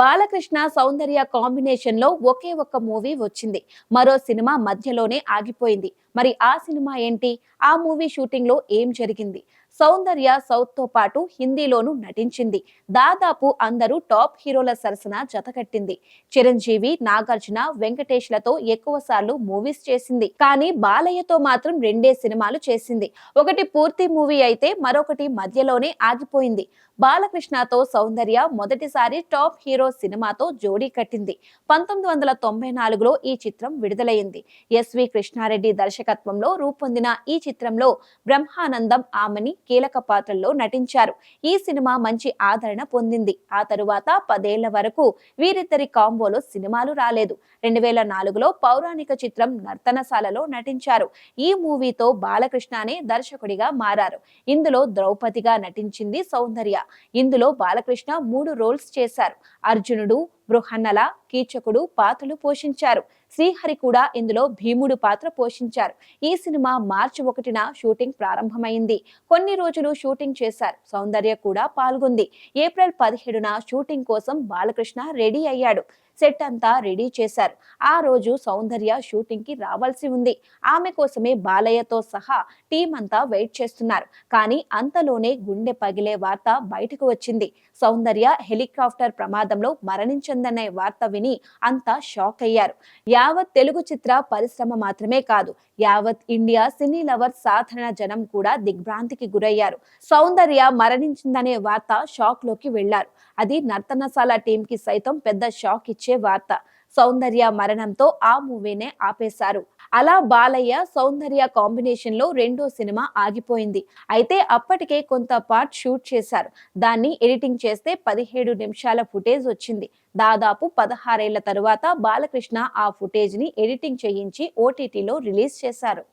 బాలకృష్ణ సౌందర్య కాంబినేషన్లో ఒకే ఒక్క మూవీ వచ్చింది. మరో సినిమా మధ్యలోనే ఆగిపోయింది. మరి ఆ సినిమా ఏంటి? ఆ మూవీ షూటింగ్లో ఏం జరిగింది? సౌందర్య సౌత్తో పాటు హిందీలోనూ నటించింది. దాదాపు అందరూ టాప్ హీరోల సరసన జతకట్టింది చిరంజీవి నాగార్జున వెంకటేష్లతో ఎక్కువ సార్లు మూవీస్ చేసింది. కానీ బాలయ్యతో మాత్రం రెండే సినిమాలు చేసింది. ఒకటి పూర్తి మూవీ అయితే మరొకటి మధ్యలోనే ఆగిపోయింది. బాలకృష్ణతో సౌందర్య మొదటిసారి టాప్ హీరో సినిమాతో జోడీ కట్టింది. పంతొమ్మిది వందల తొంభై నాలుగులో ఈ చిత్రం విడుదలైంది. ఎస్వి కృష్ణారెడ్డి దర్శకత్వంలో రూపొందిన ఈ చిత్రంలో బ్రహ్మానందం ఆమెని కీలక పాత్రల్లో నటించారు. ఈ సినిమా మంచి ఆదరణ పొందింది. ఆ తరువాత పదేళ్ళ వరకు వీరిద్దరి కాంబోలో సినిమాలు రాలేదు. రెండు వేల నాలుగులో పౌరాణిక చిత్రం నర్తనశాలలో నటించారు. ఈ మూవీతో బాలకృష్ణనే దర్శకుడిగా మారారు. ఇందులో ద్రౌపదిగా నటించింది సౌందర్య. ఇందులో బాలకృష్ణ మూడు రోల్స్ చేశారు. అర్జునుడు బృహన్నల కీచకుడు పాత్రలు పోషించారు. శ్రీహరి కూడా ఇందులో భీముడు పాత్ర పోషించారు. ఈ సినిమా మార్చి ఒకటిన షూటింగ్ ప్రారంభమైంది. కొన్ని రోజులు షూటింగ్ చేశారు. సౌందర్య కూడా పాల్గొంది. ఏప్రిల్ పదిహేడున షూటింగ్ కోసం బాలకృష్ణ రెడీ అయ్యాడు. సెట్ అంతా రెడీ చేశారు. ఆ రోజు సౌందర్య షూటింగ్కి రావాల్సి ఉంది. ఆమె కోసమే బాలయ్యతో సహా టీం అంతా వెయిట్ చేస్తున్నారు. కానీ అంతలోనే గుండె పగిలే వార్త బయటకు వచ్చింది. సౌందర్య హెలికాప్టర్ ప్రమాదంలో మరణించిందనే వార్త విని అంతా షాక్ అయ్యారు. యావత్ తెలుగు చిత్ర పరిశ్రమ మాత్రమే కాదు యావత్ ఇండియా సినీ లవర్ సాధారణ జనం కూడా దిగ్భ్రాంతికి గురయ్యారు. సౌందర్య మరణించిందనే వార్త షాక్లోకి వెళ్ళారు అది నర్తనశాల టీం కి సైతం పెద్ద షాక్ వచ్చే వార్త. సౌందర్య మరణంతో ఆ మూవీనే ఆపేశారు. అలా బాలయ్య సౌందర్య కాంబినేషన్లో రెండో సినిమా ఆగిపోయింది. అయితే అప్పటికే కొంత పార్ట్ షూట్ చేశారు. దాన్ని ఎడిటింగ్ చేస్తే పదిహేడు నిమిషాల ఫుటేజ్ వచ్చింది. దాదాపు పదహారేళ్ళ తరువాత బాలకృష్ణ ఆ ఫుటేజ్ని ఎడిటింగ్ చేయించి ఓటీటీలో రిలీజ్ చేశారు.